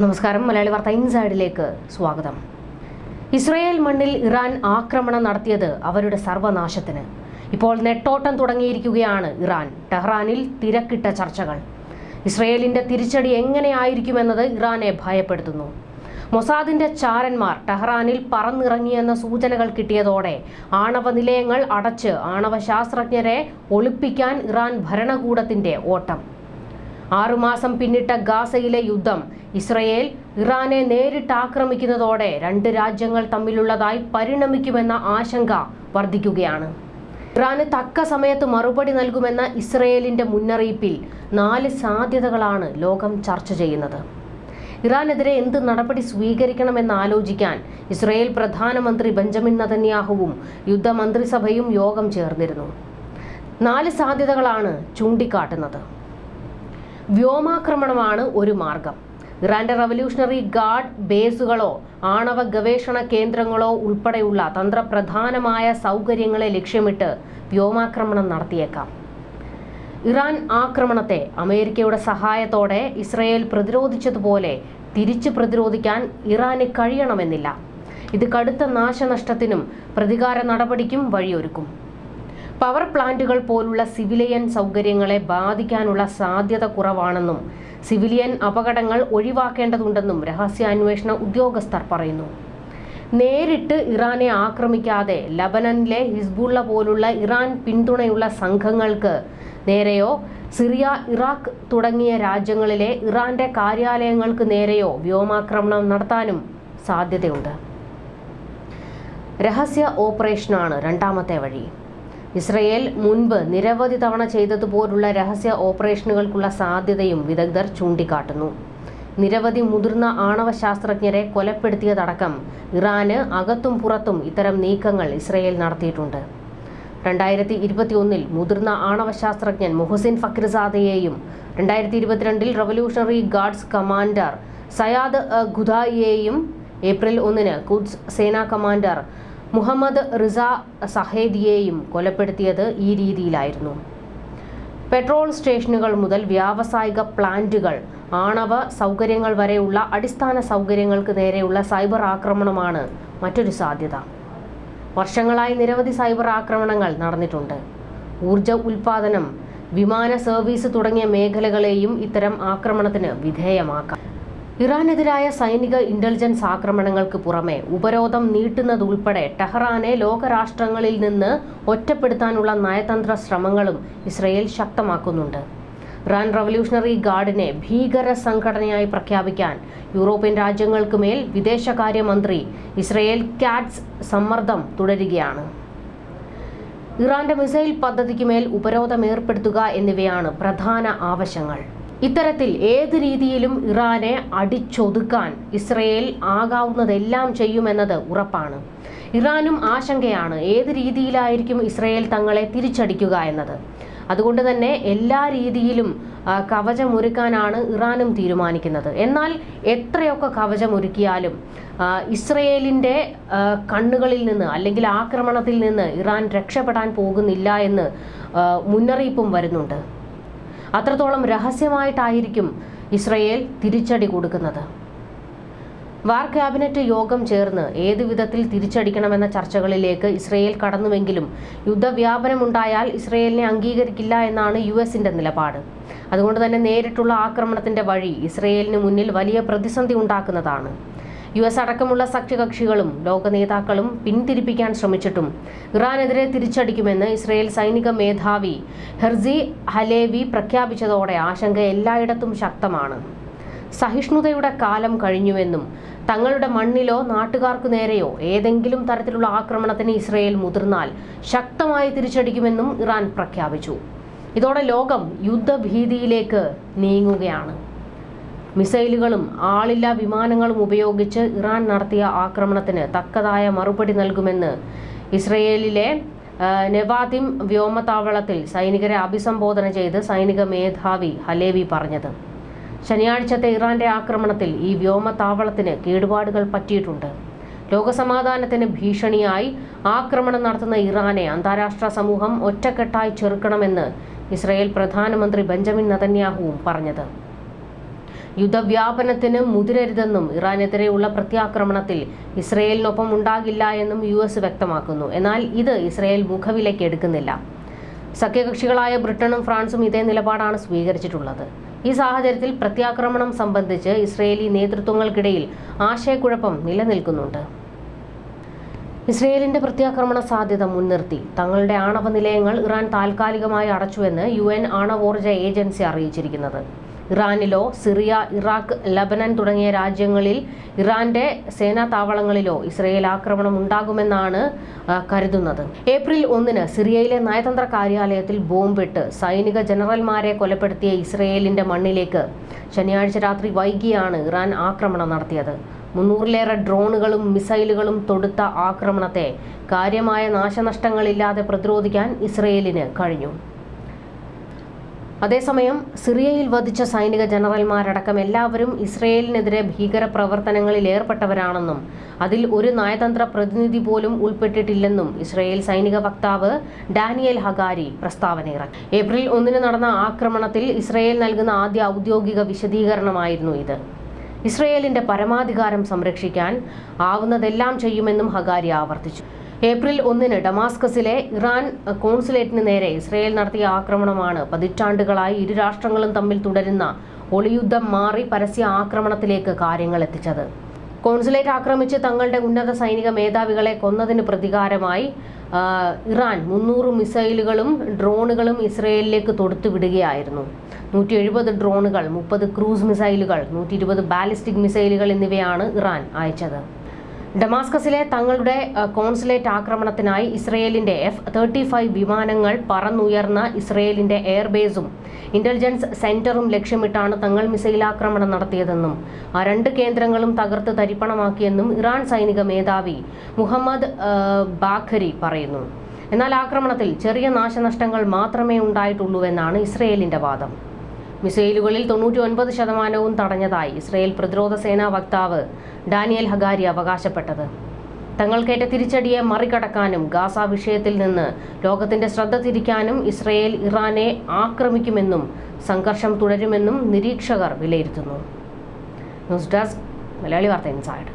നമസ്കാരം. മലയാളി വാർത്ത ഇൻസൈഡിലേക്ക് സ്വാഗതം. ഇസ്രയേൽ മണ്ണിൽ ഇറാൻ ആക്രമണം നടത്തിയത് അവരുടെ സർവനാശത്തിന്. ഇപ്പോൾ നെട്ടോട്ടം തുടങ്ങിയിരിക്കുകയാണ് ഇറാൻ. ടെഹ്റാനിൽ തിരക്കിട്ട ചർച്ചകൾ. ഇസ്രയേലിന്റെ തിരിച്ചടി എങ്ങനെയായിരിക്കുമെന്നത് ഇറാനെ ഭയപ്പെടുത്തുന്നു. മൊസാദിന്റെ ചാരന്മാർ ടെഹ്റാനിൽ പറന്നിറങ്ങിയെന്ന സൂചനകൾ കിട്ടിയതോടെ ആണവ നിലയങ്ങൾ അടച്ച് ആണവ ശാസ്ത്രജ്ഞരെ ഒളിപ്പിക്കാൻ ഇറാൻ ഭരണകൂടത്തിന്റെ ഓട്ടം. ആറുമാസം പിന്നിട്ട ഗാസയിലെ യുദ്ധം. ഇസ്രയേൽ ഇറാനെ നേരിട്ട് ആക്രമിക്കുന്നതോടെ രണ്ട് രാജ്യങ്ങൾ തമ്മിലുള്ളതായി പരിണമിക്കുമെന്ന ആശങ്ക വർദ്ധിക്കുകയാണ്. ഇറാന് തക്ക സമയത്ത് മറുപടി നൽകുമെന്ന ഇസ്രയേലിന്റെ മുന്നറിയിപ്പിൽ നാല് സാധ്യതകളാണ് ലോകം ചർച്ച ചെയ്യുന്നത്. ഇറാനെതിരെ എന്ത് നടപടി സ്വീകരിക്കണമെന്ന് ആലോചിക്കാൻ ഇസ്രയേൽ പ്രധാനമന്ത്രി ബെഞ്ചമിൻ നതന്യാഹുവും യുദ്ധമന്ത്രിസഭയും യോഗം ചേർന്നിരുന്നു. നാല് സാധ്യതകളാണ് ചൂണ്ടിക്കാട്ടുന്നത്. വ്യോമാക്രമണമാണ് ഒരു മാർഗം. ഇറാന്റെ റവല്യൂഷണറി ഗാർഡ് ബേസുകളോ ആണവ ഗവേഷണ കേന്ദ്രങ്ങളോ ഉൾപ്പെടെയുള്ള തന്ത്രപ്രധാനമായ സൗകര്യങ്ങളെ ലക്ഷ്യമിട്ട് വ്യോമാക്രമണം നടത്തിയേക്കാം. ഇറാൻ ആക്രമണത്തെ അമേരിക്കയുടെ സഹായത്തോടെ ഇസ്രയേൽ പ്രതിരോധിച്ചതുപോലെ തിരിച്ചു പ്രതിരോധിക്കാൻ ഇറാന് കഴിയണമെന്നില്ല. ഇത് കടുത്ത നാശനഷ്ടത്തിനും പ്രതികാര നടപടിക്കും വഴിയൊരുക്കും. പവർ പ്ലാന്റുകൾ പോലുള്ള സിവിലിയൻ സൗകര്യങ്ങളെ ബാധിക്കാനുള്ള സാധ്യത കുറവാണെന്നും സിവിലിയൻ അപകടങ്ങൾ ഒഴിവാക്കേണ്ടതുണ്ടെന്നും രഹസ്യാന്വേഷണ ഉദ്യോഗസ്ഥർ പറയുന്നു. നേരിട്ട് ഇറാനെ ആക്രമിക്കാതെ ലബനനിലെ ഹിസ്ബുള്ള പോലുള്ള ഇറാൻ പിന്തുണയുള്ള സംഘങ്ങൾക്ക് നേരെയോ സിറിയ ഇറാഖ് തുടങ്ങിയ രാജ്യങ്ങളിലെ ഇറാന്റെ കാര്യാലയങ്ങൾക്ക് നേരെയോ വ്യോമാക്രമണം നടത്താനും സാധ്യതയുണ്ട്. രഹസ്യ ഓപ്പറേഷനാണ് രണ്ടാമത്തെ വഴി. ഇസ്രയേൽ മുൻപ് നിരവധി തവണ ചെയ്തതുപോലുള്ള രഹസ്യ ഓപ്പറേഷനുകൾക്കുള്ള സാധ്യതയും വിദഗ്ധർ ചൂണ്ടിക്കാട്ടുന്നു. നിരവധി മുതിർന്ന ആണവ ശാസ്ത്രജ്ഞരെ കൊലപ്പെടുത്തിയതടക്കം ഇറാന് അകത്തും പുറത്തും ഇത്തരം നീക്കങ്ങൾ ഇസ്രയേൽ നടത്തിയിട്ടുണ്ട്. രണ്ടായിരത്തി ഇരുപത്തിയൊന്നിൽ മുതിർന്ന ആണവ ശാസ്ത്രജ്ഞൻ മുഹസിൻ ഫക്രിസാദയെയും രണ്ടായിരത്തി ഇരുപത്തിരണ്ടിൽ റവല്യൂഷണറി ഗാർഡ്സ് കമാൻഡർ സയാദ് ഖുദായിയെയും ഏപ്രിൽ ഒന്നിന് കുഡ്സ് സേനാ കമാൻഡർ മുഹമ്മദ് റിസ സഹേദിയെയും കൊലപ്പെടുത്തിയത് ഈ രീതിയിലായിരുന്നു. പെട്രോൾ സ്റ്റേഷനുകൾ മുതൽ വ്യാവസായിക പ്ലാന്റുകൾ ആണവ സൗകര്യങ്ങൾ വരെയുള്ള അടിസ്ഥാന സൗകര്യങ്ങൾക്ക് നേരെയുള്ള സൈബർ ആക്രമണമാണ് മറ്റൊരു സാധ്യത. വർഷങ്ങളായി നിരവധി സൈബർ ആക്രമണങ്ങൾ നടന്നിട്ടുണ്ട്. ഊർജ ഉൽപാദനം വിമാന സർവീസ് തുടങ്ങിയ മേഖലകളെയും ഇത്തരം ആക്രമണത്തിന് വിധേയമാക്കാം. ഇറാനെതിരായ സൈനിക ഇന്റലിജൻസ് ആക്രമണങ്ങൾക്ക് പുറമെ ഉപരോധം നീട്ടുന്നതുൾപ്പെടെ ടെഹ്റാനെ ലോകരാഷ്ട്രങ്ങളിൽ നിന്ന് ഒറ്റപ്പെടുത്താനുള്ള നയതന്ത്ര ശ്രമങ്ങളും ഇസ്രയേൽ ശക്തമാക്കുന്നുണ്ട്. ഇറാൻ റവല്യൂഷണറി ഗാർഡിനെ ഭീകര സംഘടനയായി പ്രഖ്യാപിക്കാൻ യൂറോപ്യൻ രാജ്യങ്ങൾക്ക് മേൽ വിദേശകാര്യമന്ത്രി ഇസ്രയേൽ കാറ്റ്സ് സമ്മർദ്ദം തുടരുകയാണ്. ഇറാന്റെ മിസൈൽ പദ്ധതിക്ക് മേൽ ഉപരോധം ഏർപ്പെടുത്തുക എന്നിവയാണ് പ്രധാന ആവശ്യങ്ങൾ. ഇത്തരത്തിൽ ഏത് രീതിയിലും ഇറാനെ അടിച്ചൊതുക്കാൻ ഇസ്രയേൽ ആകാവുന്നതെല്ലാം ചെയ്യുമെന്നത് ഉറപ്പാണ്. ഇറാനും ആശങ്കയാണ് ഏത് രീതിയിലായിരിക്കും ഇസ്രയേൽ തങ്ങളെ തിരിച്ചടിക്കുക എന്നത്. അതുകൊണ്ട് തന്നെ എല്ലാ രീതിയിലും കവചമൊരുക്കാനാണ് ഇറാനും തീരുമാനിക്കുന്നത്. എന്നാൽ എത്രയൊക്കെ കവചമൊരുക്കിയാലും ഇസ്രയേലിന്റെ കണ്ണുകളിൽ നിന്ന് അല്ലെങ്കിൽ ആക്രമണത്തിൽ നിന്ന് ഇറാൻ രക്ഷപ്പെടാൻ പോകുന്നില്ല എന്ന് മുന്നറിയിപ്പും വരുന്നുണ്ട്. അത്രത്തോളം രഹസ്യമായിട്ടായിരിക്കും ഇസ്രയേൽ തിരിച്ചടി കൊടുക്കുന്നത്. വാർ ക്യാബിനറ്റ് യോഗം ചേർന്ന് ഏതു വിധത്തിൽ തിരിച്ചടിക്കണമെന്ന ചർച്ചകളിലേക്ക് ഇസ്രയേൽ കടന്നുവെങ്കിലും യുദ്ധവ്യാപനമുണ്ടായാൽ ഇസ്രയേലിനെ അംഗീകരിക്കില്ല എന്നാണ് യു എസിന്റെ നിലപാട്. അതുകൊണ്ട് തന്നെ നേരിട്ടുള്ള ആക്രമണത്തിന്റെ വഴി ഇസ്രയേലിന് മുന്നിൽ വലിയ പ്രതിസന്ധി ഉണ്ടാക്കുന്നതാണ്. യു എസ് അടക്കമുള്ള സഖ്യകക്ഷികളും ലോക നേതാക്കളും പിന്തിരിപ്പിക്കാൻ ശ്രമിച്ചിട്ടും ഇറാനെതിരെ തിരിച്ചടിക്കുമെന്ന് ഇസ്രയേൽ സൈനിക മേധാവി ഹെർസി ഹലേവി പ്രഖ്യാപിച്ചതോടെ ആശങ്ക എല്ലായിടത്തും ശക്തമാണ്. സഹിഷ്ണുതയുടെ കാലം കഴിഞ്ഞുവെന്നും തങ്ങളുടെ മണ്ണിലോ നാട്ടുകാർക്ക് നേരെയോ ഏതെങ്കിലും തരത്തിലുള്ള ആക്രമണത്തിന് ഇസ്രയേൽ മുതിർന്നാൽ ശക്തമായി തിരിച്ചടിക്കുമെന്നും ഇറാൻ പ്രഖ്യാപിച്ചു. ഇതോടെ ലോകം യുദ്ധഭീതിയിലേക്ക് നീങ്ങുകയാണ്. മിസൈലുകളും ആളില്ലാ വിമാനങ്ങളും ഉപയോഗിച്ച് ഇറാൻ നടത്തിയ ആക്രമണത്തിന് തക്കതായ മറുപടി നൽകുമെന്ന് ഇസ്രയേലിലെ നെവാദിം വ്യോമതാവളത്തിൽ സൈനികരെ അഭിസംബോധന ചെയ്ത് സൈനിക മേധാവി ഹലേവി പറഞ്ഞത്. ശനിയാഴ്ചത്തെ ഇറാന്റെ ആക്രമണത്തിൽ ഈ വ്യോമതാവളത്തിന് കേടുപാടുകൾ പറ്റിയിട്ടുണ്ട്. ലോകസമാധാനത്തിന് ഭീഷണിയായി ആക്രമണം നടത്തുന്ന ഇറാനെ അന്താരാഷ്ട്ര സമൂഹം ഒറ്റക്കെട്ടായി ചെറുക്കണമെന്ന് ഇസ്രയേൽ പ്രധാനമന്ത്രി ബെഞ്ചമിൻ നതന്യാഹുവും പറഞ്ഞത്. യുദ്ധവ്യാപനത്തിന് മുതിരരുതെന്നും ഇറാനെതിരെയുള്ള പ്രത്യാക്രമണത്തിൽ ഇസ്രയേലിനൊപ്പം ഉണ്ടാകില്ല എന്നും യു എസ് വ്യക്തമാക്കുന്നു. എന്നാൽ ഇത് ഇസ്രയേൽ മുഖവിലേക്ക് എടുക്കുന്നില്ല. സഖ്യകക്ഷികളായ ബ്രിട്ടനും ഫ്രാൻസും ഇതേ നിലപാടാണ് സ്വീകരിച്ചിട്ടുള്ളത്. ഈ സാഹചര്യത്തിൽ പ്രത്യാക്രമണം സംബന്ധിച്ച് ഇസ്രയേലി നേതൃത്വങ്ങൾക്കിടയിൽ ആശയക്കുഴപ്പം നിലനിൽക്കുന്നുണ്ട്. ഇസ്രയേലിന്റെ പ്രത്യാക്രമണ സാധ്യത മുൻനിർത്തി. തങ്ങളുടെ ആണവ നിലയങ്ങൾ ഇറാൻ താൽക്കാലികമായി അടച്ചുവെന്ന് യു എൻ ആണവോർജ ഏജൻസി അറിയിച്ചിരിക്കുന്നത്. ഇറാനിലോ സിറിയ ഇറാഖ് ലബനൻ തുടങ്ങിയ രാജ്യങ്ങളിൽ ഇറാന്റെ സേനാ താവളങ്ങളിലോ ഇസ്രയേൽ ആക്രമണം ഉണ്ടാകുമെന്നാണ് കരുതുന്നത്. ഏപ്രിൽ ഒന്നിന് സിറിയയിലെ നയതന്ത്ര കാര്യാലയത്തിൽ ബോംബിട്ട് സൈനിക ജനറൽമാരെ കൊലപ്പെടുത്തിയ ഇസ്രയേലിന്റെ മണ്ണിലേക്ക് ശനിയാഴ്ച രാത്രി വൈകിയാണ് ഇറാൻ ആക്രമണം നടത്തിയത്. മുന്നൂറിലേറെ ഡ്രോണുകളും മിസൈലുകളും തൊടുത്ത ആക്രമണത്തെ കാര്യമായ നാശനഷ്ടങ്ങളില്ലാതെ പ്രതിരോധിക്കാൻ ഇസ്രയേലിന് കഴിഞ്ഞു. അതേസമയം സിറിയയിൽ വധിച്ച സൈനിക ജനറൽമാരടക്കം എല്ലാവരും ഇസ്രയേലിനെതിരെ ഭീകര പ്രവർത്തനങ്ങളിൽ ഏർപ്പെട്ടവരാണെന്നും അതിൽ ഒരു നയതന്ത്ര പ്രതിനിധി പോലും ഉൾപ്പെട്ടിട്ടില്ലെന്നും ഇസ്രയേൽ സൈനിക വക്താവ് ഡാനിയൽ ഹഗാരി പ്രസ്താവന ഇറക്കി ഏപ്രിൽ ഒന്നിന് നടന്ന ആക്രമണത്തിൽ ഇസ്രയേൽ നൽകുന്ന ആദ്യ ഔദ്യോഗിക വിശദീകരണമായിരുന്നു ഇത്. ഇസ്രയേലിന്റെ പരമാധികാരം സംരക്ഷിക്കാൻ ആവുന്നതെല്ലാം ചെയ്യുമെന്നും ഹഗാരി ആവർത്തിച്ചു. ഏപ്രിൽ ഒന്നിന് ഡമാസ്കസിലെ ഇറാൻ കോൺസുലേറ്റിന് നേരെ ഇസ്രയേൽ നടത്തിയ ആക്രമണമാണ്. പതിറ്റാണ്ടുകളായി ഇരു രാഷ്ട്രങ്ങളും തമ്മിൽ തുടരുന്ന ഒളിയുദ്ധം മാറി പരസ്യ ആക്രമണത്തിലേക്ക് കാര്യങ്ങൾ എത്തിച്ചത്. കോൺസുലേറ്റ് ആക്രമിച്ച് തങ്ങളുടെ ഉന്നത സൈനിക മേധാവികളെ കൊന്നതിന് പ്രതികാരമായി ഇറാൻ മുന്നൂറ് മിസൈലുകളും ഡ്രോണുകളും ഇസ്രയേലിലേക്ക് തൊടുത്തു വിടുകയായിരുന്നു. നൂറ്റി എഴുപത് ഡ്രോണുകൾ മുപ്പത് ക്രൂസ് മിസൈലുകൾ നൂറ്റി ഇരുപത് ബാലിസ്റ്റിക് മിസൈലുകൾ എന്നിവയാണ് ഇറാൻ അയച്ചത്. ഡമാസ്കസിലെ തങ്ങളുടെ കോൺസുലേറ്റ് ആക്രമണത്തിനായി ഇസ്രയേലിന്റെ എഫ് തേർട്ടി ഫൈവ് വിമാനങ്ങൾ പറന്നുയർന്ന ഇസ്രയേലിന്റെ എയർബേസും ഇന്റലിജൻസ് സെന്ററും ലക്ഷ്യമിട്ടാണ് തങ്ങൾ മിസൈൽ ആക്രമണം നടത്തിയതെന്നും ആ രണ്ട് കേന്ദ്രങ്ങളും തകർത്ത് തരിപ്പണമാക്കിയെന്നും ഇറാൻ സൈനിക മേധാവി മുഹമ്മദ് ബാഖരി പറയുന്നു. എന്നാൽ ആക്രമണത്തിൽ ചെറിയ നാശനഷ്ടങ്ങൾ മാത്രമേ ഉണ്ടായിട്ടുള്ളൂവെന്നാണ് ഇസ്രയേലിന്റെ വാദം. മിസൈലുകളിൽ തൊണ്ണൂറ്റി ഒൻപത് ശതമാനവും തടഞ്ഞതായി ഇസ്രയേൽ പ്രതിരോധ സേനാ വക്താവ് ഡാനിയൽ ഹഗാരി അവകാശപ്പെട്ടത്. തങ്ങൾക്കേറ്റ തിരിച്ചടിയെ മറികടക്കാനും ഗാസ വിഷയത്തിൽ നിന്ന് ലോകത്തിന്റെ ശ്രദ്ധ തിരിക്കാനും ഇസ്രയേൽ ഇറാനെ ആക്രമിക്കുമെന്നും സംഘർഷം തുടരുമെന്നും നിരീക്ഷകർ വിലയിരുത്തുന്നു. ന്യൂസ് ഡെസ്ക് മലയാളി വാർത്ത ഇൻസൈഡ്.